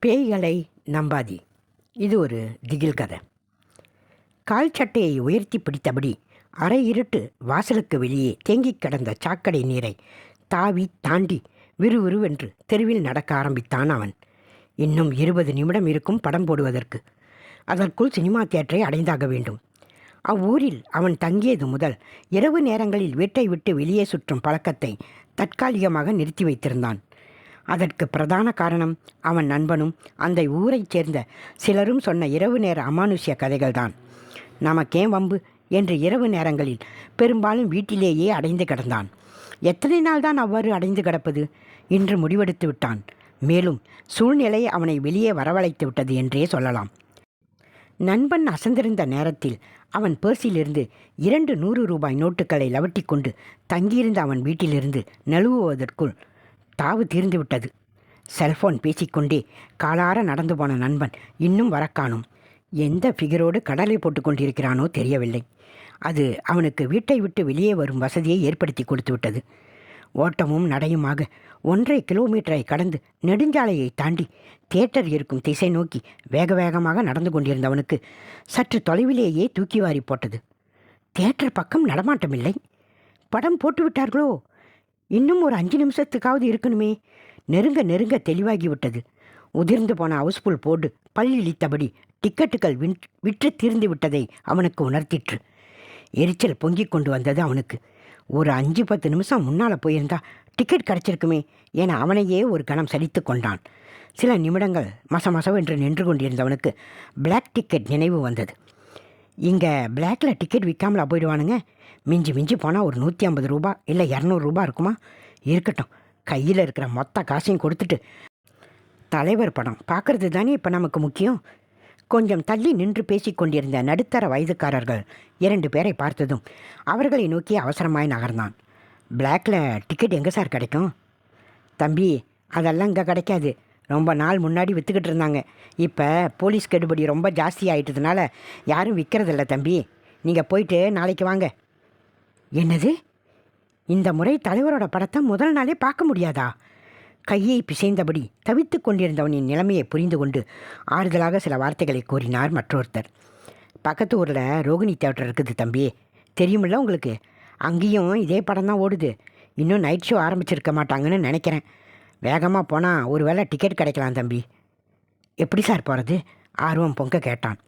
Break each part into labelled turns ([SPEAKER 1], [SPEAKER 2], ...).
[SPEAKER 1] பேய்களை நம்பாதி. இது ஒரு திகில் கதை. கால் சட்டையை உயர்த்தி பிடித்தபடி அரை இருட்டு வாசலுக்கு வெளியே தேங்கிக் கிடந்த சாக்கடை நீரை தாவி தாண்டி விறுவிறுவென்று தெருவில் நடக்க ஆரம்பித்தான் அவன். இன்னும் இருபது நிமிடம் இருக்கும் படம் போடுவதற்கு. அதற்குள் சினிமா தியேட்டரை அடைந்தாக வேண்டும். அவ்வூரில் அவன் தங்கியது முதல் இரவு நேரங்களில் வீட்டை விட்டு வெளியே சுற்றும் பழக்கத்தை தற்காலிகமாக நிறுத்தி வைத்திருந்தான். அதற்கு பிரதான காரணம் அவன் நண்பனும் அந்த ஊரைச் சேர்ந்த சிலரும் சொன்ன இரவு நேர அமானுஷ்ய கதைகள்தான். நமக்கேன் வம்பு என்று இரவு நேரங்களில் பெரும்பாலும் வீட்டிலேயே அடைந்து கிடந்தான். எத்தனை நாள் தான் அவ்வாறு அடைந்து கிடப்பது? இன்று முடிவெடுத்து விட்டான். மேலும் சூழ்நிலை அவனை வெளியே வரவழைத்து விட்டது என்றே சொல்லலாம். நண்பன் அசந்திருந்த நேரத்தில் அவன் பர்சிலிருந்து இரண்டு நூறு ரூபாய் நோட்டுகளை லவட்டி கொண்டு தங்கியிருந்த அவன் வீட்டிலிருந்து நழுவுவதற்குள் தாவு தீர்ந்து விட்டது. செல்போன் பேசிக்கொண்டே காலார நடந்து போன நண்பன் இன்னும் வரக்காணும். எந்த ஃபிகரோடு கடலை போட்டு கொண்டிருக்கிறானோ தெரியவில்லை. அது அவனுக்கு வீட்டை விட்டு வெளியே வரும் வசதியை ஏற்படுத்தி கொடுத்து விட்டது. ஓட்டமும் நடையுமாக ஒன்றரை கிலோமீட்டரை கடந்து நெடுஞ்சாலையை தாண்டி தியேட்டர் இருக்கும் திசை நோக்கி வேக வேகமாக நடந்து கொண்டிருந்தவனுக்கு சற்று தொலைவிலேயே தூக்கி வாரி போட்டது. தியேட்டர் பக்கம் நடமாட்டமில்லை. படம் போட்டுவிட்டார்களோ? இன்னும் ஒரு அஞ்சு நிமிஷத்துக்காவது இருக்கணுமே. நெருங்க நெருங்க தெளிவாகிவிட்டது. உதிர்ந்து போன ஹவுஸ்ஃபுல் போர்டு பல்லிழித்தபடி டிக்கெட்டுகள் வின் விற்று தீர்ந்து விட்டதை அவனுக்கு உணர்த்திற்று. எரிச்சல் பொங்கிக் கொண்டு வந்தது அவனுக்கு. ஒரு அஞ்சு பத்து நிமிஷம் முன்னால் போயிருந்தா டிக்கெட் கிடச்சிருக்குமே என அவனையே ஒரு கணம் சலித்து கொண்டான். சில நிமிடங்கள் மசமசவென்று நின்று கொண்டிருந்தவனுக்கு பிளாக் டிக்கெட் நினைவு வந்தது. இங்கே பிளாக்ல டிக்கெட் விற்காமலா போயிடுவானுங்க. மிஞ்சி மிஞ்சி போனால் ஒரு நூற்றி ஐம்பது ரூபா இல்லை இரநூறுபா இருக்குமா? இருக்கட்டும். கையில் இருக்கிற மொத்த காசையும் கொடுத்துட்டு. தலைவர் படம் பார்க்கறது தானே இப்போ நமக்கு முக்கியம்? கொஞ்சம் தள்ளி நின்று பேசி கொண்டிருந்த நடுத்தர வயதுக்காரர்கள் இரண்டு பேரை பார்த்ததும் அவர்களை நோக்கி அவசரமாய் நகர்ந்தான். பிளாக்ல டிக்கெட் எங்கே சார் கிடைக்கும்? தம்பி அதெல்லாம் இங்கே கிடைக்காது. ரொம்ப நாள் முன்னாடி விற்றுக்கிட்டு இருந்தாங்க. இப்போ போலீஸ் கெடுபடி ரொம்ப ஜாஸ்தி ஆகிட்டதுனால யாரும் விற்கிறதில்ல தம்பி. நீங்கள் போயிட்டு நாளைக்கு வாங்க. என்னது? இந்த முறை தலைவரோட படத்தை முதல் நாளே பார்க்க முடியாதா? கையை பிசைந்தபடி தவித்து கொண்டிருந்தவனின் நிலைமையை புரிந்து கொண்டு ஆறுதலாக சில வார்த்தைகளை கூறினார் மற்றொருத்தர். பக்கத்து ஊரில் ரோகிணி தேட்டர் இருக்குது தம்பி. தெரியுமில்ல உங்களுக்கு? அங்கேயும் இதே படம் தான் ஓடுது. இன்னும் நைட் ஷோ ஆரம்பிச்சிருக்க மாட்டாங்கன்னு நினைக்கிறேன். வேகமாக போனால் ஒரு வேளை டிக்கெட் கிடைக்கலாம் தம்பி. எப்படி சார் போகிறது ஆர்வம் பொங்க கேட்டான்.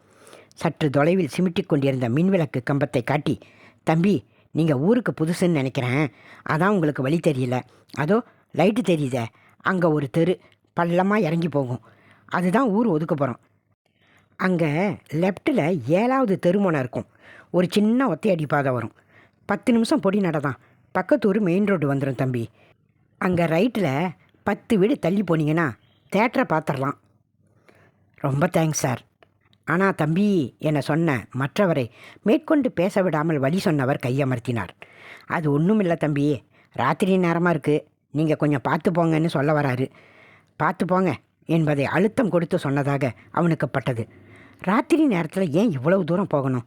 [SPEAKER 1] சற்று தொலைவில் சிமிட்டி கொண்டிருந்த மின்விளக்கு கம்பத்தை காட்டி தம்பி நீங்கள் ஊருக்கு புதுசுன்னு நினைக்கிறேன். அதான் உங்களுக்கு வழி தெரியல. அதோ லைட்டு தெரியுதே. அங்கே ஒரு தெரு. பள்ளமாக இறங்கி போகும். அதுதான் ஊர் ஒதுக்க போகிறோம் அங்கே லெஃப்ட்டில் ஏழாவது தெருமுனை இருக்கும். ஒரு சின்ன ஒத்தையடி பாதை வரும். பத்து நிமிஷம் பொடி நடதான் பக்கத்தூர் மெயின் ரோடு வந்துடும் தம்பி. அங்கே ரைட்டில் பத்து வீடு தள்ளி போனீங்கன்னா தேட்டரை பார்த்துடலாம் ரொம்ப தேங்க்ஸ் சார் ஆனால் தம்பி என சொன்ன மற்றவரை மேற்கொண்டு பேச விடாமல் வழி சொன்னவர் கையமர்த்தினார். அது ஒன்றுமில்லை தம்பி ராத்திரி நேரமாக இருக்குது நீங்கள் கொஞ்சம் பார்த்து போங்கன்னு சொல்ல வராரு. பார்த்து போங்க என்பதை அழுத்தம் கொடுத்து சொன்னதாக அவனுக்கு பட்டது. ராத்திரி நேரத்தில் ஏன் இவ்வளவு தூரம் போகணும்?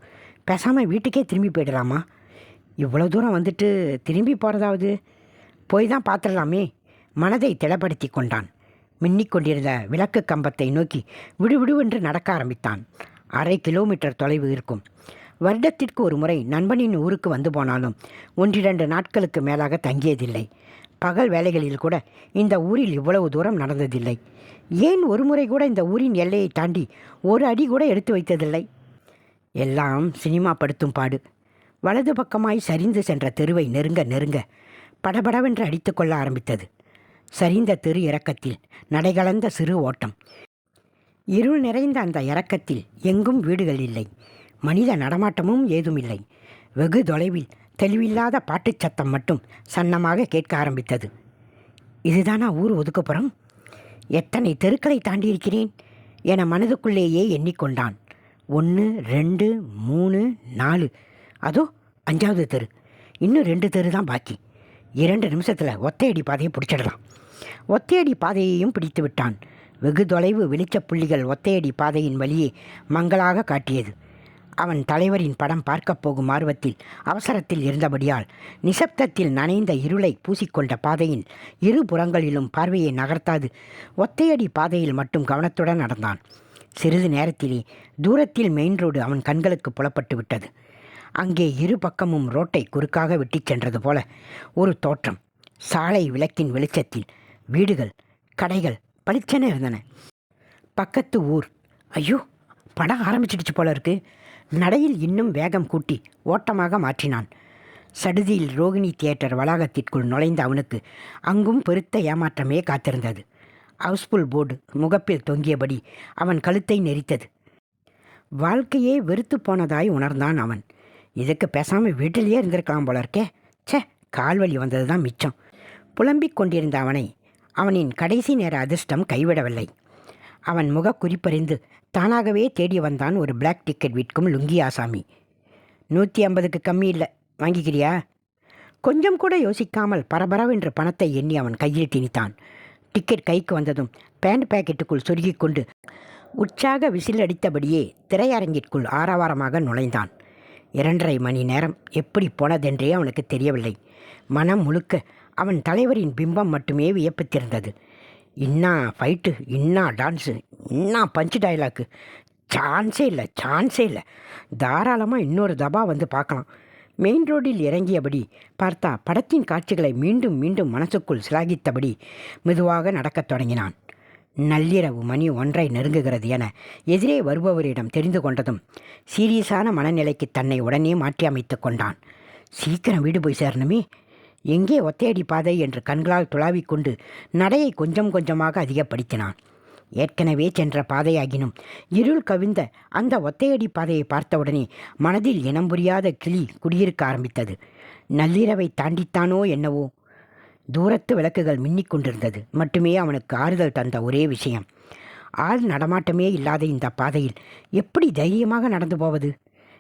[SPEAKER 1] பேசாமல் வீட்டுக்கே திரும்பி போயிடலாமா? இவ்வளோ தூரம் வந்துட்டு திரும்பி போகிறதாவது போய் தான் பார்த்துடலாமே மனதை திடப்படுத்தி கொண்டான். மின்னிக் கொண்டிருந்த விளக்கு கம்பத்தை நோக்கி விடுவிடுவென்று நடக்க ஆரம்பித்தான். அரை கிலோமீட்டர் தொலைவு இருக்கும். வருடத்திற்கு ஒரு முறை நண்பனின் ஊருக்கு வந்து போனாலும் ஒன்றிரண்டு நாட்களுக்கு மேலாக தங்கியதில்லை. பகல் வேலைகளில் கூட இந்த ஊரில் இவ்வளவு தூரம் நடந்ததில்லை. ஏன் ஒரு முறை கூட இந்த ஊரின் எல்லையை தாண்டி ஒரு அடி கூட எடுத்து வைத்ததில்லை? எல்லாம் சினிமா படுத்தும் பாடு. வலது பக்கமாய் சரிந்து சென்ற தெருவை நெருங்க நெருங்க படபடவென்று அடித்துக்கொள்ள ஆரம்பித்தது. சரிந்த தெரு இறக்கத்தில் நடைகலந்த சிறு ஓட்டம். இருள் நிறைந்த அந்த இறக்கத்தில் எங்கும் வீடுகள் இல்லை. மனித நடமாட்டமும் ஏதுமில்லை. வெகு தொலைவில் தெளிவில்லாத பாட்டுச் சத்தம் மட்டும் சன்னமாக கேட்க ஆரம்பித்தது. இதுதானா ஊர் ஒதுக்குப்புறம்? எத்தனை தெருக்களை தாண்டியிருக்கிறேன்? என மனதுக்குள்ளேயே எண்ணிக்கொண்டான். ஒன்று ரெண்டு மூணு நாலு. அதோ அஞ்சாவது தெரு. இன்னும் ரெண்டு தெரு தான் பாக்கி. இரண்டு நிமிஷத்தில் ஒத்தையடி பாதையை பிடிச்சிடலாம். ஒத்தையடி பாதையையும் பிடித்து விட்டான். வெகு தொலைவு வெளிச்சப் புள்ளிகள் ஒத்தையடி பாதையின் வழியே மங்களாக காட்டியது. அவன் தலைவரின் படம் பார்க்கப் போகும் ஆர்வத்தில் அவசரத்தில் இருந்தபடியால் நிசப்தத்தில் நனைந்த இருளை பூசிக்கொண்ட பாதையின் இரு புறங்களிலும் பார்வையை நகர்த்தாது ஒத்தையடி பாதையில் மட்டும் கவனத்துடன் நடந்தான். சிறிது நேரத்திலே தூரத்தில் மெயின் ரோடு அவன் கண்களுக்கு புலப்பட்டு விட்டது. அங்கே இரு பக்கமும் ரோட்டை குறுக்காக வெட்டிச் சென்றது போல ஒரு தோற்றம். சாலை விளக்கின் வெளிச்சத்தில் வீடுகள் கடைகள் பளிச்சென இருந்தன. பக்கத்து ஊர். ஐயோ படம் ஆரம்பிச்சிடுச்சு போல இருக்கு. நடையில் இன்னும் வேகம் கூட்டி ஓட்டமாக மாற்றினான். சடுதியில் ரோகிணி தியேட்டர் வளாகத்திற்குள் நுழைந்த அவனுக்கு அங்கும் பெருத்த ஏமாற்றமே காத்திருந்தது. ஹவுஸ்ஃபுல் போர்டு முகப்பில் தொங்கியபடி அவன் கழுத்தை நெரித்தது. வாழ்க்கையே வெறுத்து போனதாய் உணர்ந்தான் அவன். இதுக்கு பேசாமல் வீட்டிலேயே இருந்திருக்கலாம் போல இருக்கே. ச்சே கால்வலி வந்தது தான் மிச்சம். புலம்பிக் கொண்டிருந்த அவனை அவனின் கடைசி நேர அதிர்ஷ்டம் கைவிடவில்லை. அவன் முக குறிப்பறிந்து தானாகவே தேடி வந்தான் ஒரு பிளாக் டிக்கெட் விற்கும் லுங்கி ஆசாமி நூற்றி ஐம்பதுக்கு கம்மி இல்லை. வாங்கிக்கிறியா? கொஞ்சம் கூட யோசிக்காமல் பரபரவென்று பணத்தை எண்ணி அவன் கையில் திணித்தான். டிக்கெட் கைக்கு வந்ததும் பேண்ட் பாக்கெட்டுக்குள் சொருகிக் கொண்டு உற்சாக விசில் அடித்தபடியே திரையரங்கிற்குள் ஆரவாரமாக நுழைந்தான். இரண்டரை மணி நேரம் எப்படி போனதென்றே அவனுக்கு தெரியவில்லை. மனம் முழுக்க அவன் தலைவரின் பிம்பம் மட்டுமே வியப்பித்திருந்தது. இன்னா ஃபைட்டு இன்னா டான்ஸு இன்னா பஞ்சு டைலாக்கு சான்ஸே இல்லை சான்ஸே இல்லை. தாராளமாக இன்னொரு தபா வந்து பார்க்கலாம். மெயின் ரோடில் இறங்கியபடி பார்த்தா படத்தின் காட்சிகளை மீண்டும் மீண்டும் மனசுக்குள் சிலாகித்தபடி மெதுவாக நடக்கத் தொடங்கினான். நள்ளிரவு மணி ஒன்றை நெருங்குகிறது என எதிரே வருபவரிடம் தெரிந்து கொண்டதும் சீரியஸான மனநிலைக்கு தன்னை உடனே மாற்றி அமைத்து கொண்டான். சீக்கிரம் வீடு போய் சேரணுமே. எங்கே ஒத்தையடி பாதை என்று கண்களால் துளாவிக் கொண்டு நடையை கொஞ்சம் கொஞ்சமாக அதிகப்படுத்தினான். ஏற்கனவே சென்ற பாதையாகினும் இருள் கவிழ்ந்த அந்த ஒத்தையடி பாதையை பார்த்தவுடனே மனதில் இனம் புரியாத கிளி குடியிருக்க ஆரம்பித்தது. நள்ளிரவை தாண்டித்தானோ என்னவோ? தூரத்து விளக்குகள் மின்னிக் கொண்டிருந்தது. மட்டுமே அவனுக்கு ஆறுதல் தந்த ஒரே விஷயம். ஆள் நடமாட்டமே இல்லாத இந்த பாதையில் எப்படி தைரியமாக நடந்து போவது?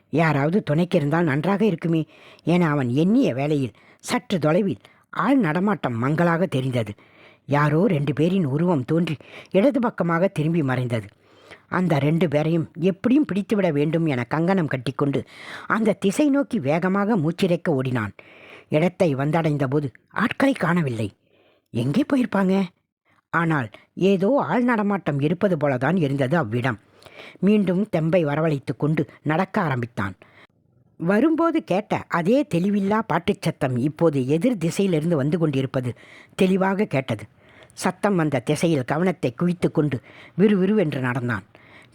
[SPEAKER 1] யாராவது துணைக்கு இருந்தால் நன்றாக இருக்குமே என அவன் எண்ணிய வேளையில் சற்று தொலைவில் ஆள் நடமாட்டம் மங்களாக தெரிந்தது. யாரோ ரெண்டு பேரின் உருவம் தோன்றி இடது பக்கமாக திரும்பி மறைந்தது. அந்த ரெண்டு பேரையும் எப்படியும் பிடித்துவிட வேண்டும் என கங்கணம் கட்டிக்கொண்டு அந்த திசை நோக்கி வேகமாக மூச்சிறைக்க ஓடினான். இடத்தை வந்தடைந்தபோது ஆட்களை காணவில்லை. எங்கே போயிருப்பாங்க? ஆனால் ஏதோ ஆள் நடமாட்டம் இருப்பது போலதான் இருந்தது அவ்விடம். மீண்டும் தெம்பை வரவழைத்து கொண்டு நடக்க ஆரம்பித்தான். வரும்போது கேட்ட அதே தெளிவில்லா பாட்டுச் சத்தம் இப்போது எதிர் திசையிலிருந்து வந்து கொண்டிருப்பது தெளிவாக கேட்டது. சத்தம் வந்த திசையில் கவனத்தை குவித்து கொண்டு விறுவிறுவென்று நடந்தான்.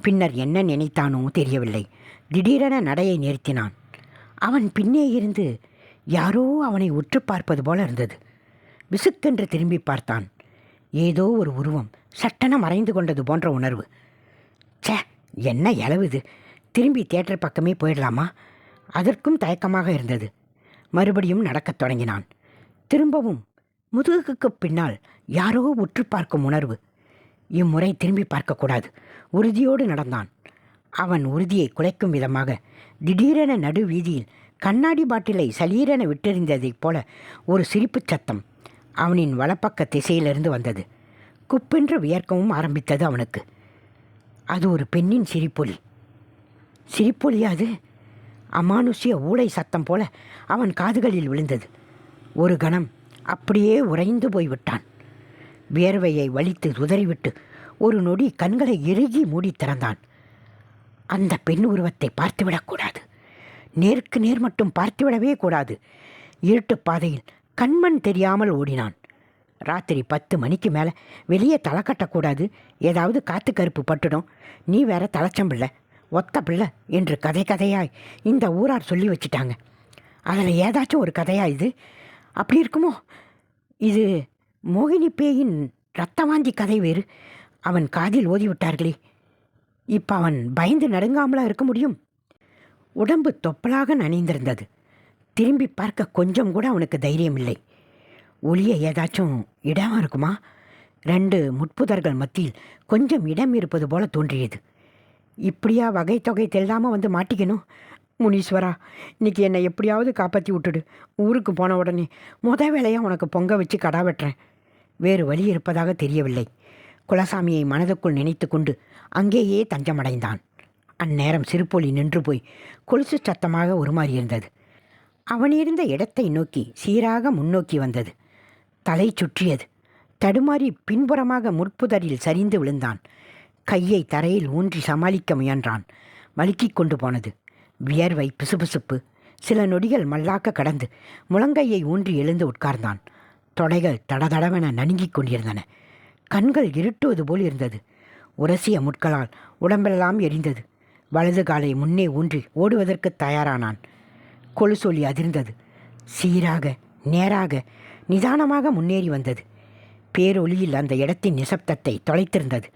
[SPEAKER 1] பின்னர் என்ன நினைத்தானோ தெரியவில்லை. திடீரென நடையை நிறுத்தினான். அவன் பின்னே இருந்து யாரோ அவனை உற்று பார்ப்பது போல இருந்தது. விசுக்கென்று திரும்பி பார்த்தான். ஏதோ ஒரு உருவம் சட்டென மறைந்து கொண்டது போன்ற உணர்வு. ச்சே என்ன இளவுது திரும்பி தேட்டர் பக்கமே போயிடலாமா? அதற்கும் தயக்கமாக இருந்தது. மறுபடியும் நடக்கத் தொடங்கினான். திரும்பவும் முதுகுக்கு பின்னால் யாரோ உற்று பார்க்கும் உணர்வு. இம்முறை திரும்பி பார்க்கக்கூடாது. உறுதியோடு நடந்தான். அவன் உறுதியை குலைக்கும் விதமாக திடீரென நடு வீதியில் கண்ணாடி பாட்டிலை சலீரென விட்டெறிந்ததைப் போல ஒரு சிரிப்புச் சத்தம் அவனின் வலப்பக்க திசையிலிருந்து வந்தது. குப்பென்று வியர்க்கவும் ஆரம்பித்தது அவனுக்கு. அது ஒரு பெண்ணின் சிரிப்பொலி. சிரிப்பொலியாது அமானுஷ்ய ஊளை சத்தம் போல அவன் காதுகளில் விழுந்தது. ஒரு கணம் அப்படியே உறைந்து போய்விட்டான். வியர்வையை வலித்து உதறிவிட்டு ஒரு நொடி கண்களை இறுகி மூடி திறந்தான். அந்த பெண் உருவத்தை பார்த்துவிடக்கூடாது நேருக்கு நேர் மட்டும் பார்த்துவிடவே கூடாது. இருட்டுப் பாதையில் கண்மண் தெரியாமல் ஓடினான். ராத்திரி பத்து மணிக்கு மேலே வெளியே தலை கட்டக்கூடாது. ஏதாவது காத்து கருப்பு பட்டுடும். நீ வேற தலைச்சம்பிள்ளை ஒத்த பிள்ளை என்று கதை கதையாய் இந்த ஊரார் சொல்லி வச்சிட்டாங்க. அதில் ஏதாச்சும் ஒரு கதையா இது? அப்படி இருக்குமோ? இது மோகினி பேயின் ரத்தவாந்தி கதை வேறு. அவன் காதில் ஓதிவிட்டார்களே. இப்போ அவன் பயந்து நடுங்காமலா இருக்க முடியும்? உடம்பு தொப்பலாக நனைந்திருந்தது. திரும்பி பார்க்க கொஞ்சம் கூட அவனுக்கு தைரியம் இல்லை. ஒளிய ஏதாச்சும் இடம் இருக்குமா? ரெண்டு முட்புதர்கள் மத்தியில் கொஞ்சம் இடம் இருப்பது போல தோன்றியது. இப்படியா வகை தொகை தெல்லாமல் வந்து மாட்டிக்கணும்? முனீஸ்வரா இன்னைக்கு என்னை எப்படியாவது காப்பாற்றி விட்டுடு. ஊருக்கு போன உடனே முத வேலையாக உனக்கு பொங்க வச்சு கடா வெட்டுறேன். வேறு வழி இருப்பதாக தெரியவில்லை. குலசாமியை மனதுக்குள் நினைத்து கொண்டு அங்கேயே தஞ்சமடைந்தான். அந்நேரம் சிறுபொலி நின்று போய் கொலுசு சத்தமாக உருமாறியிருந்தது. அவன் இருந்த இடத்தை நோக்கி சீராக முன்னோக்கி வந்தது. தலை சுற்றியது. தடுமாறி பின்புறமாக முற்புதரில் சரிந்து விழுந்தான். கையை தரையில் ஊன்றி சமாளிக்க முயன்றான். வலுக்கிக் கொண்டு போனது. வியர்வை பிசுபிசுப்பு. சில நொடிகள் மல்லாக்க கடந்து முழங்கையை ஊன்றி எழுந்து உட்கார்ந்தான். தொடைகள் தடதடவென நடுங்கிக் கொண்டிருந்தன. கண்கள் இருட்டுவது போல் இருந்தது. உரசிய முட்களால் உடம்பெல்லாம் எரிந்தது. வலது காலை முன்னே ஊன்றி ஓடுவதற்கு தயாரானான். கொலுசொலி அதிர்ந்தது. சீராக நேராக நிதானமாக முன்னேறி வந்தது. பேரொளியில் அந்த இடத்தின் நிசப்தத்தை தொலைத்திருந்தது.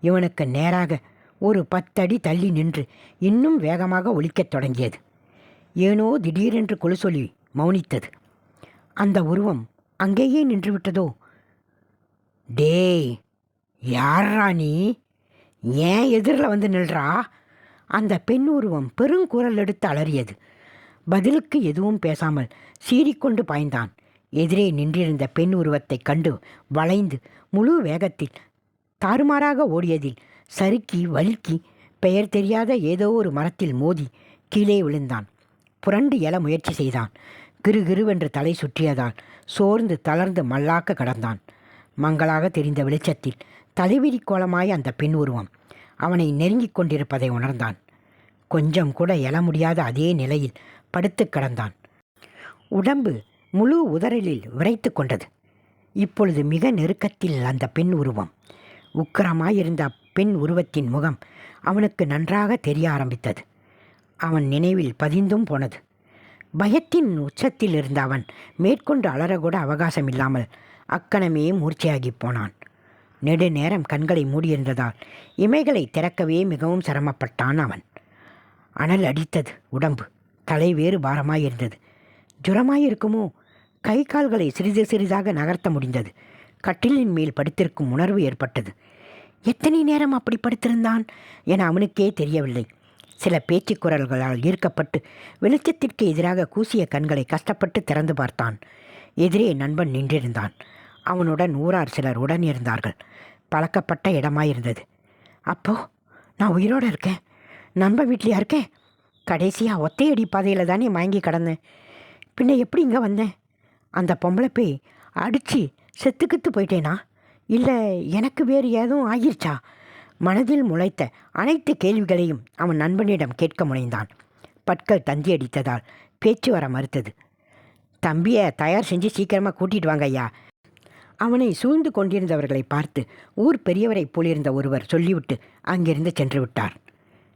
[SPEAKER 1] இவனுக்கு நேராக ஒரு பத்தடி தள்ளி நின்று இன்னும் வேகமாக ஒலிக்கத் தொடங்கியது. ஏனோ திடீரென்று கொலுசொலி மௌனித்தது. அந்த உருவம் அங்கேயே நின்றுவிட்டதோ? டேய் யாரா நீ? ஏன் எதிரில் வந்து நில்றா? அந்த பெண் உருவம் பெருங்குரல் எடுத்து அலறியது. பதிலுக்கு எதுவும் பேசாமல் சீறிக்கொண்டு பாய்ந்தான். எதிரே நின்றிருந்த பெண் உருவத்தைக் கண்டு வளைந்து முழு வேகத்தில் தாறுமாறாக ஓடியதில் சறுக்கி வழுக்கி பெயர் தெரியாத ஏதோ ஒரு மரத்தில் மோதி கீழே விழுந்தான். புரண்டு எழ முயற்சி செய்தான். கிருகிருவென்று தலை சுற்றியதால் சோர்ந்து தளர்ந்து மல்லாக்க கடந்தான். மங்களாக தெரிந்த வெளிச்சத்தில் தலைவிரி கோலமாய் அந்த பெண் உருவம் அவனை நெருங்கிக் கொண்டிருப்பதை உணர்ந்தான். கொஞ்சம் கூட எழ முடியாத அதே நிலையில் படுத்து கிடந்தான். உடம்பு முழு உதறலில் விரைத்து கொண்டது. இப்பொழுது மிக நெருக்கத்தில் அந்த பெண் உருவம் உக்கரமாயிருந்த அப்பெண் உருவத்தின் முகம் அவனுக்கு நன்றாக தெரிய ஆரம்பித்தது. அவன் நினைவில் பதிந்தும் போனது. பயத்தின் உச்சத்தில் இருந்த அவன் மேற்கொண்டு அலறக்கூட அவகாசம் இல்லாமல் அக்கணமே மூர்ச்சையாகிப் போனான். நெடு நேரம் கண்களை மூடியிருந்ததால் இமைகளை திறக்கவே மிகவும் சிரமப்பட்டான் அவன். அனல் அடித்தது உடம்பு. தலை வேறு பாரமாயிருந்தது. ஜுரமாயிருக்குமோ? கை கால்களை சிறிது சிறிதாக நகர்த்த முடிந்தது. கட்டிலின் மேல் படுத்திருக்கும் உணர்வு ஏற்பட்டது. எத்தனை நேரம் அப்படி படுத்திருந்தான் என அவனுக்கே தெரியவில்லை. சில பேச்சு குரல்களால் ஈர்க்கப்பட்டு வெளிச்சத்திற்கு எதிராக கூசிய கண்களை கஷ்டப்பட்டு திறந்து பார்த்தான். எதிரே நண்பன் நின்றிருந்தான். அவனுடன் ஊரார் சிலர் உடன் இருந்தார்கள். பழக்கப்பட்ட இடமாயிருந்தது. அப்போ நான் உயிரோடு இருக்கேன். நண்பன் வீட்லையா இருக்கேன்? கடைசியாக ஒத்தையடி பாதையில் தானே மயங்கி கிடந்தேன். பின்ன எப்படி இங்கே வந்தேன்? அந்த பொம்பளை போய் அடித்து செத்துக்கித்து போயிட்டேனா? இல்லை எனக்கு வேறு ஏதும் ஆகிருச்சா? மனதில் முளைத்த அனைத்து கேள்விகளையும் அவன் நண்பனிடம் கேட்க முனைந்தான். பற்கள் தந்தி அடித்ததால் பேச்சு வர மறுத்தது. தம்பியை தயார் செஞ்சு சீக்கிரமாக கூட்டிகிட்டு வாங்க ஐயா. அவனை சூழ்ந்து கொண்டிருந்தவர்களை பார்த்து ஊர் பெரியவரை போலிருந்த ஒருவர் சொல்லிவிட்டு அங்கிருந்து சென்று விட்டார்.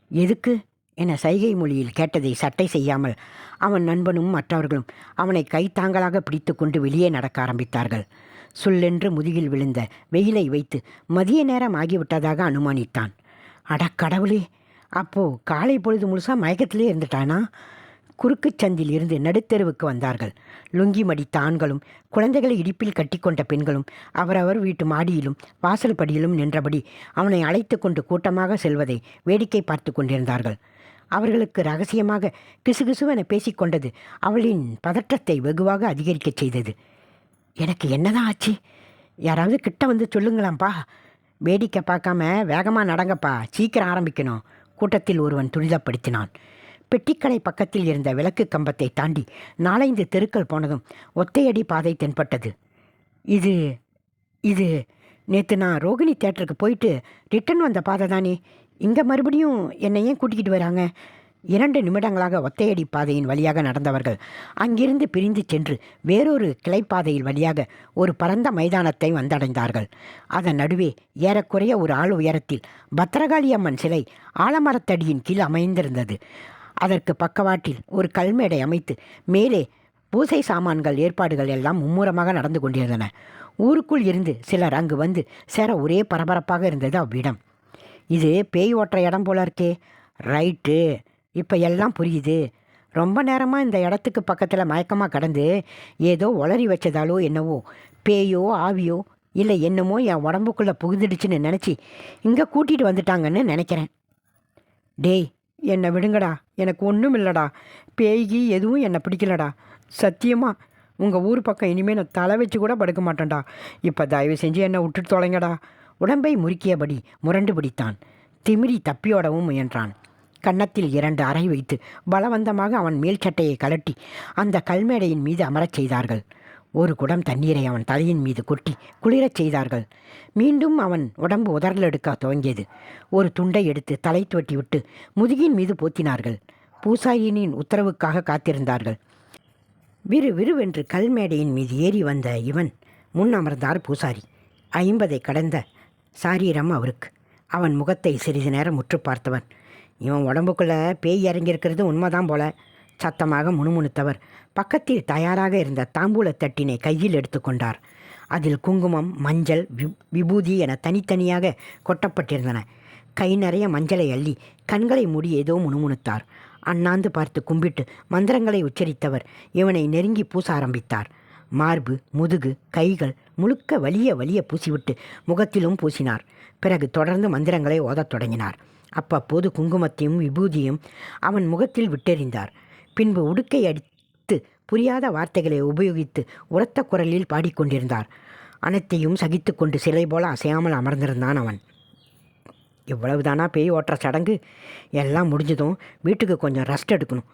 [SPEAKER 1] எதுக்கு? என சைகை மொழியில் கேட்டதை சட்டை செய்யாமல் அவன் நண்பனும் மற்றவர்களும் அவனை கைத்தாங்களாக பிடித்து கொண்டு வெளியே நடக்க ஆரம்பித்தார்கள். சுல்லென்று முதுகில் விழுந்த வெயிலை வைத்து மதிய நேரம் ஆகிவிட்டதாக அனுமானித்தான். அடக்கடவுளே அப்போ காலை பொழுது முழுசாக மயக்கத்திலே இருந்துட்டானா? குறுக்குச் சந்தில் இருந்து நடுத்தெருவுக்கு வந்தார்கள். லுங்கி மடித்த ஆண்களும் குழந்தைகளை இடிப்பில் கட்டிக்கொண்ட பெண்களும் அவரவர் வீட்டு மாடியிலும் வாசல் படியிலும் நின்றபடி அவனை அழைத்து கொண்டு கூட்டமாக செல்வதை வேடிக்கை பார்த்து கொண்டிருந்தார்கள். அவர்களுக்கு ரகசியமாக கிசுகிசுவென பேசிக்கொண்டது அவளின் பதற்றத்தை வெகுவாக அதிகரிக்கச் செய்தது. எனக்கு என்னதான் ஆச்சு? யாராவது கிட்ட வந்து சொல்லுங்களாம்ப்பா வேடிக்கை பார்க்காம வேகமாக நடங்கப்பா. சீக்கிரம் ஆரம்பிக்கணும். கூட்டத்தில் ஒருவன் துரிதப்படுத்தினான். பெட்டிக்கடை பக்கத்தில் இருந்த விளக்கு கம்பத்தை தாண்டி நாலைந்து தெருக்கள் போனதும் ஒத்தையடி பாதை தென்பட்டது. இது இது நேற்று நான் ரோகிணி தேட்டருக்கு போயிட்டு ரிட்டன் வந்த பாதை தானே. இங்கே மறுபடியும் என்னை ஏன் கூட்டிக்கிட்டு வராங்க. இரண்டு நிமிடங்களாக ஒத்தையடி பாதையின் வழியாக நடந்தவர்கள் அங்கிருந்து பிரிந்து சென்று வேறொரு கிளைப்பாதையில் வழியாக ஒரு பரந்த மைதானத்தை வந்தடைந்தார்கள். அதன் நடுவே ஏறக்குறைய ஒரு ஆள் உயரத்தில் பத்திரகாளி அம்மன் சிலை ஆலமரத்தடியின் கீழ் அமைந்திருந்தது. அதற்கு பக்கவாட்டில் ஒரு கல்மேடை அமைத்து மேலே பூசை சாமான்கள் ஏற்பாடுகள் எல்லாம் மும்முரமாக நடந்து கொண்டிருந்தன. ஊருக்குள் இருந்து சிலர் அங்கு வந்து சேர ஒரே பரபரப்பாக இருந்தது அவ்விடம். இது பேய் ஓட்டுற இடம் போல இருக்கே. ரைட்டு. இப்போ எல்லாம் புரியுது. ரொம்ப நேரமாக இந்த இடத்துக்கு பக்கத்தில் மயக்கமாக கடந்து ஏதோ உளறி வச்சதாலோ என்னவோ பேயோ ஆவியோ இல்லை என்னமோ என் உடம்புக்குள்ளே புகுந்துடுச்சுன்னு நினச்சி இங்கே கூட்டிகிட்டு வந்துட்டாங்கன்னு நினைக்கிறேன். டேய் என்னை விடுங்கடா. எனக்கு ஒன்றும் இல்லைடா. பேய்கி எதுவும் என்னை பிடிக்கலடா. சத்தியமாக உங்கள் ஊர் பக்கம் இனிமேல் நான் தலை வச்சு கூட படுக்க மாட்டேன்டா. இப்போ தயவு செஞ்சு என்னை விட்டுட்டு தொலைங்கடா. உடம்பை முறுக்கியபடி முரண்டு பிடித்தான். திமிரி தப்பியோடவும் முயன்றான். கன்னத்தில் இரண்டு அறை வைத்து பலவந்தமாக அவன் மேல் சட்டையை கழட்டி அந்த கல்மேடையின் மீது அமரச் செய்தார்கள். ஒரு குடம் தண்ணீரை அவன் தலையின் மீது கொட்டி குளிரச் செய்தார்கள். மீண்டும் அவன் உடம்பு உதறலெடுக்க துவங்கியது. ஒரு துண்டை எடுத்து தலை தொட்டிவிட்டு முதுகின் மீது போத்தினார்கள். பூசாயினின் உத்தரவுக்காக காத்திருந்தார்கள். விறு விறுவென்று கல்மேடையின் மீது ஏறி வந்த இவன் முன் அமர்ந்தார் பூசாரி. ஐம்பதை கடந்த சாரீரம் அவருக்கு. அவன் முகத்தை சிறிது நேரம் முற்று பார்த்தவன். இவன் உடம்புக்குள்ளே பேய் இறங்கியிருக்கிறது உண்மைதான் போல. சத்தமாக முணுமுணுத்தவர். பக்கத்தில் தயாராக இருந்த தாம்பூலத் தட்டினை கையில் எடுத்துக்கொண்டார் அதில் குங்குமம் மஞ்சள் வி- விபூதி என தனித்தனியாக கொட்டப்பட்டிருந்தன. கை நிறைய மஞ்சளை அள்ளி கண்களை மூடி ஏதோ முணுமுணுத்தார். அண்ணாந்து பார்த்து கும்பிட்டு மந்திரங்களை உச்சரித்தவர் இவனை நெருங்கி பூச ஆரம்பித்தார். மார்பு முதுகு கைகள் முழுக்க வலிய வலிய பூசிவிட்டு முகத்திலும் பூசினார். பிறகு தொடர்ந்து மந்திரங்களை ஓதத் தொடங்கினார். அப்பப்போது குங்குமத்தையும் விபூதியும் அவன் முகத்தில் விட்டெறிந்தார். பின்பு உடுக்கை அடித்து புரியாத வார்த்தைகளை உபயோகித்து உரத்த குரலில் பாடிக்கொண்டிருந்தார். அனைத்தையும் சகித்துக்கொண்டு சிலை போல அசையாமல் அமர்ந்திருந்தான் அவன். இவ்வளவுதானா பேய் ஓட்டுற சடங்கு? எல்லாம் முடிஞ்சதும் வீட்டுக்கு கொஞ்சம் ரெஸ்ட் எடுக்கணும்.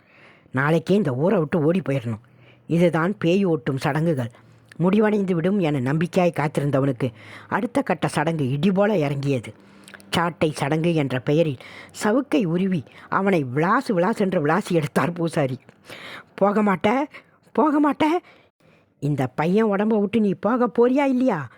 [SPEAKER 1] நாளைக்கே இந்த ஊரை விட்டு ஓடி போயிடணும் இதுதான் பேய் ஓட்டும் சடங்குகள். முடிவடைந்து விடும் என நம்பிக்கையாய் காத்திருந்தவனுக்கு அடுத்த கட்ட சடங்கு இடிபோல இறங்கியது. சாட்டை சடங்கு என்ற பெயரில் சவுக்கை உருவி அவனை விளாசு விளாஸ் என்று விளாசி எடுத்தார் பூசாரி. போக மாட்ட போக மாட்ட. இந்த பையன் உடம்ப விட்டு நீ போக போறியா இல்லையா?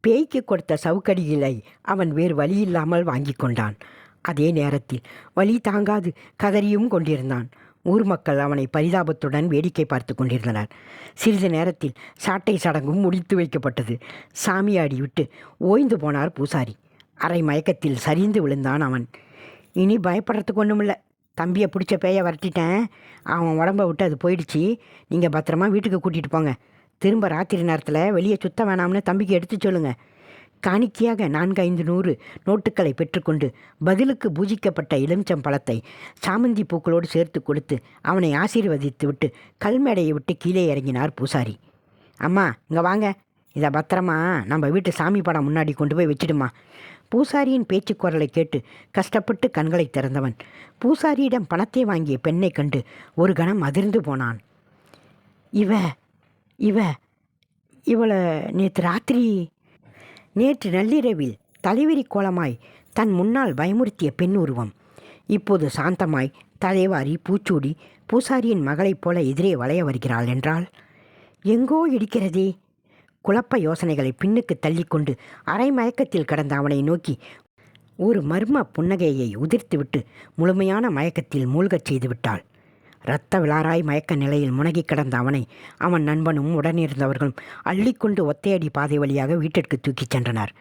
[SPEAKER 1] பேய்க்கு கொடுத்த சவுக்கடிகளை அவன் வேறு வழி இல்லாமல் வாங்கி கொண்டான். அதே நேரத்தில் வழி தாங்காது கதறியும் கொண்டிருந்தான். ஊர் மக்கள் அவனை பரிதாபத்துடன் வேடிக்கை பார்த்து கொண்டிருந்தனர். சிறிது நேரத்தில் சாட்டை சடங்கும் முடித்து வைக்கப்பட்டது. சாமியாடி விட்டு ஓய்ந்து போனார் பூசாரி. அரை மயக்கத்தில் சரிந்து விழுந்தான் அவன். இனி பயப்படுறதுக்கு ஒன்றுமில்ல தம்பியை பிடிச்ச பேயை வரட்டிட்டேன். அவன் உடம்ப விட்டு அது போயிடுச்சு. நீங்கள் பத்திரமா வீட்டுக்கு கூட்டிகிட்டு போங்க. திரும்ப ராத்திரி நேரத்தில் வெளியே சுத்த வேணாம்னு தம்பிக்கு எடுத்து சொல்லுங்கள் காணிக்கையாக நான்கு ஐந்து நூறு நோட்டுகளை பெற்றுக்கொண்டு பதிலுக்கு பூஜிக்கப்பட்ட எலுமிச்சம் பழத்தை சாமந்தி பூக்களோடு சேர்த்து கொடுத்து அவனை ஆசீர்வதித்து விட்டு கல்மேடையை விட்டு கீழே இறங்கினார் பூசாரி. அம்மா இங்கே வாங்க. இதை பத்திரமா நம்ம வீட்டு சாமி படம் முன்னாடி கொண்டு போய் வச்சிடுமா? பூசாரியின் பேச்சு குரலை கேட்டு கஷ்டப்பட்டு கண்களை திறந்தவன். பூசாரியிடம் பணத்தை வாங்கிய பெண்ணை கண்டு ஒரு கணம் அதிர்ந்து போனான். இவ இவ இவளை நேற்று ராத்திரி நேற்று நள்ளிரவில் தலைவிரி கோலமாய் தன் முன்னால் பயமுறுத்திய பெண் உருவம். இப்போது சாந்தமாய் தலைவாரி பூச்சூடி பூசாரியின் மகளைப் போல எதிரே வளைய வருகிறாள் என்றால் எங்கோ இடிக்கிறதே குழப்ப யோசனைகளை பின்னுக்கு தள்ளிக்கொண்டு அரை மயக்கத்தில் கடந்த அவனை நோக்கி ஒரு மர்ம புன்னகையை உதிர்த்துவிட்டு முழுமையான மயக்கத்தில் மூழ்கச் செய்துவிட்டாள். இரத்த விளாராய் மயக்க நிலையில் முனகி கிடந்த அவனை அவன் நண்பனும் உடனிருந்தவர்களும் அள்ளிக்கொண்டு ஒத்தையடி பாதை வழியாக வீட்டிற்கு தூக்கிச் சென்றனர்.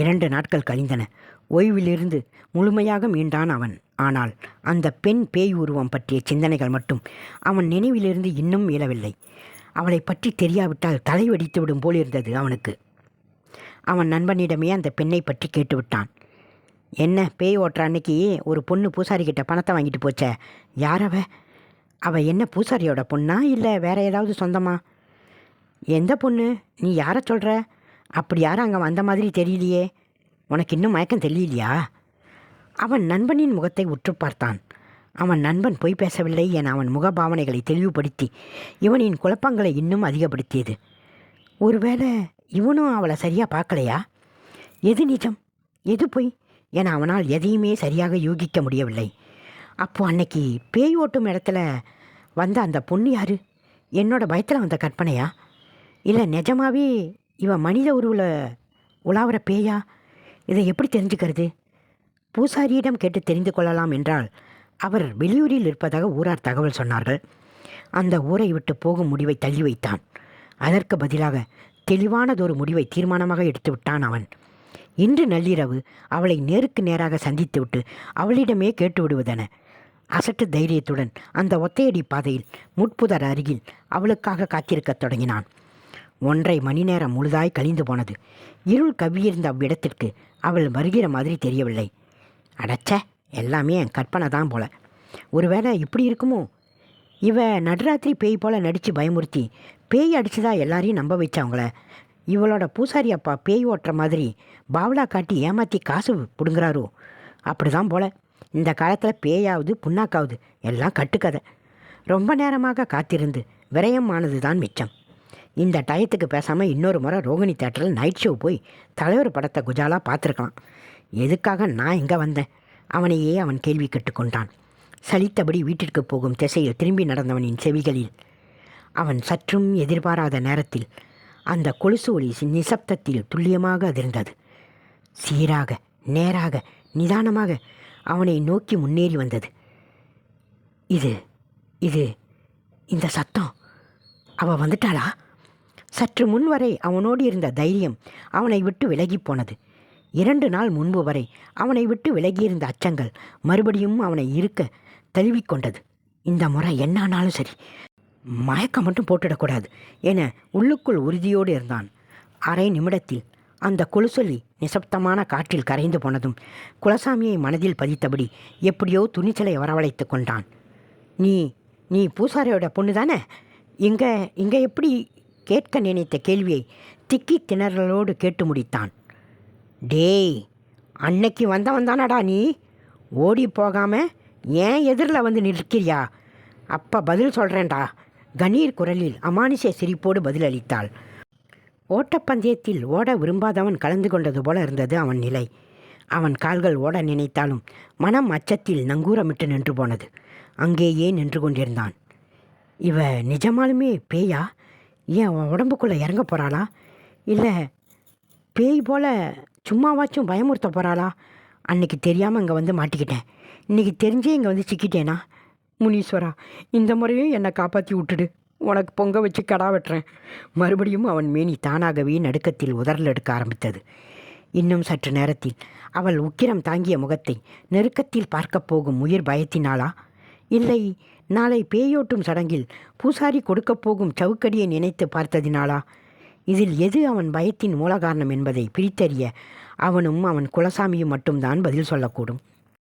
[SPEAKER 1] இரண்டு நாட்கள் கழிந்தன. ஓய்விலிருந்து முழுமையாக மீண்டான் அவன். ஆனால் அந்த பெண் பேய் உருவம் பற்றிய சிந்தனைகள் மட்டும் அவன் நினைவிலிருந்து இன்னும் மீளவில்லை அவளை பற்றி தெரியாவிட்டால் தலை வெடித்துவிடும் போல் அவனுக்கு. அவன் நண்பனிடமே அந்த பெண்ணை பற்றி கேட்டுவிட்டான் என்ன பேய் ஓட்டுற அன்னைக்கு ஒரு பொண்ணு பூசாரிக்கிட்ட பணத்தை வாங்கிட்டு போச்ச? யார் அவ? என்ன பூசாரியோட பொண்ணா இல்லை வேற ஏதாவது சொந்தமா? எந்த பொண்ணு? நீ யாரை சொல்கிற அப்படி யாரும் அங்கே வந்த மாதிரி தெரியலையே. உனக்கு இன்னும் மயக்கம் தெரியலையா? அவன் நண்பனின் முகத்தை உற்று பார்த்தான். அவன் நண்பன் பொய் பேசவில்லை என அவன் முகபாவனைகளை தெளிவுபடுத்தி இவனின் குழப்பங்களை இன்னும் அதிகப்படுத்தியது. ஒருவேளை இவனும் அவளை சரியாக பார்க்கலையா? எது நிஜம்? எது பொய்? என அவனால் எதையுமே சரியாக யூகிக்க முடியவில்லை. அப்போ அன்னைக்கு பேய் ஓட்டும் இடத்துல வந்த அந்த பொண்ணு யாரு? என்னோட பயத்தில் வந்த கற்பனையா? இல்லை நிஜமாவே இவன் மனித உருவில் உலாவுற பேயா? இதை எப்படி தெரிஞ்சுக்கிறது? பூசாரியிடம் கேட்டு தெரிந்து கொள்ளலாம் என்றால் அவர் வெளியூரில் இருப்பதாக ஊரார் தகவல் சொன்னார்கள். அந்த ஊரை விட்டு போகும் முடிவை தள்ளி வைத்தான். அதற்கு பதிலாக தெளிவானதொரு முடிவை தீர்மானமாக எடுத்து விட்டான் அவன். இன்று நள்ளிரவு அவளை நேருக்கு நேராக சந்தித்துவிட்டு அவளிடமே கேட்டு விடுவதென அசட்டு தைரியத்துடன் அந்த ஒத்தையடி பாதையில் முட்புதர் அருகில் அவளுக்காக காத்திருக்கத் தொடங்கினான். ஒன்றரை மணி நேரம் முழுதாய் கழிந்து போனது. இருள் கவ்வியிருந்த அவ்விடத்திற்கு அவள் வருகிற மாதிரி தெரியவில்லை. அடச்ச! எல்லாமே என் கற்பனை தான் போல. ஒருவேளை இப்படி இருக்குமோ? இவ நடுராத்திரி பேய் போல நடித்து பயமுறுத்தி பேய் அடிச்சுதா எல்லாரையும் நம்ப வச்சவங்கள. இவளோட பூசாரி அப்பா பேய் ஓட்டுற மாதிரி பாவலா காட்டி ஏமாற்றி காசு பிடுங்குறாரோ? அப்படிதான் போல. இந்த காலத்தில் பேயாவது புண்ணாக்காவது எல்லாம் கட்டுக்கதை. ரொம்ப நேரமாக காத்திருந்து விரயமானது தான் மிச்சம். இந்த டயத்துக்கு பேசாமல் இன்னொரு முறை ரோகிணி தேட்டரில் நைட் ஷோ போய் தலைவர் படத்தை குஜாலாக பார்த்துருக்கலாம். எதுக்காக நான் இங்கே வந்தேன்? அவனையே அவன் கேள்வி கேட்டுக்கொண்டான். சலித்தபடி வீட்டிற்கு போகும் திசையில் திரும்பி நடந்தவனின் செவிகளில். அவன் சற்றும் எதிர்பாராத நேரத்தில் அந்த கொலுசு ஒளி நிசப்தத்தில் துல்லியமாக அதிர்ந்தது. சீராக நேராக நிதானமாக அவனை நோக்கி முன்னேறி வந்தது. இது இது இந்த சத்தம் அவ வந்துட்டாளா? சற்று முன்வரை அவனோடு இருந்த தைரியம் அவனை விட்டு விலகிப் போனது. இரண்டு நாள் முன்பு வரை அவனை விட்டு விலகியிருந்த அச்சங்கள் மறுபடியும் அவனை இருக்க தழுவிக்கொண்டது இந்த முறை என்னானாலும் சரி மயக்கம் மட்டும் போட்டுடக்கூடாது என உள்ளுக்குள் உறுதியோடு இருந்தான். அரை நிமிடத்தில் அந்த கொலுசொலி நிசப்தமான காற்றில் கரைந்து போனதும் குலசாமியை மனதில் பதித்தபடி எப்படியோ துணிச்சலை வரவழைத்து கொண்டான். நீ நீ பூசாரியோட பொண்ணு தானே? இங்கே இங்கே எப்படி கேட்க நினைத்த கேள்வியை திக்கி திணறலோடு கேட்டு முடித்தான். டேய் அன்னைக்கு வந்தவன் தானடா நீ? ஓடி போகாமல் ஏன் எதிரில் வந்து நிற்கிறியா? அப்போ பதில் சொல்கிறேன்டா கணீர் குரலில் அமானுஷ சிரிப்போடு பதிலளித்தாள் ஓட்டப்பந்தயத்தில் ஓட விரும்பாதவன் கலந்து கொண்டது போல இருந்தது அவன் நிலை. அவன் கால்கள் ஓட நினைத்தாலும் மனம் அச்சத்தில் நங்கூரமிட்டு நின்று போனது. அங்கேயே நின்று கொண்டிருந்தான். இவ நிஜமாலுமே பேயா? ஏன் உடம்புக்குள்ளே இறங்க போகிறாளா இல்லை பேய் போல சும்மாவாச்சும் பயமுறுத்த போகிறாளா அன்னைக்கு தெரியாமல் இங்கே வந்து மாட்டிக்கிட்டேன். இன்னைக்கு தெரிஞ்சே இங்கே வந்து சிக்கிட்டேனா? முனீஸ்வரா இந்த முறையும் என்னை காப்பாற்றி விட்டுடு. உனக்கு பொங்க வச்சு கடா வெட்டுறேன். மறுபடியும் அவன் மேனி தானாகவே நடுக்கத்தில் உதறல் எடுக்க ஆரம்பித்தது. இன்னும் சற்று நேரத்தில் அவள் உக்கிரம் தாங்கிய முகத்தை நெருக்கத்தில் பார்க்கப் போகும் உயிர் பயத்தினாளா? இல்லை நாளை பேயோட்டும் சடங்கில் பூசாரி கொடுக்கப் போகும் சவுக்கடியை நினைத்து பார்த்ததினாளா? இதில் எது அவன் பயத்தின் மூல காரணம் என்பதை பிரித்தறிய அவனும் அவன் குலசாமியும் மட்டும்தான் பதில் சொல்லக்கூடும்.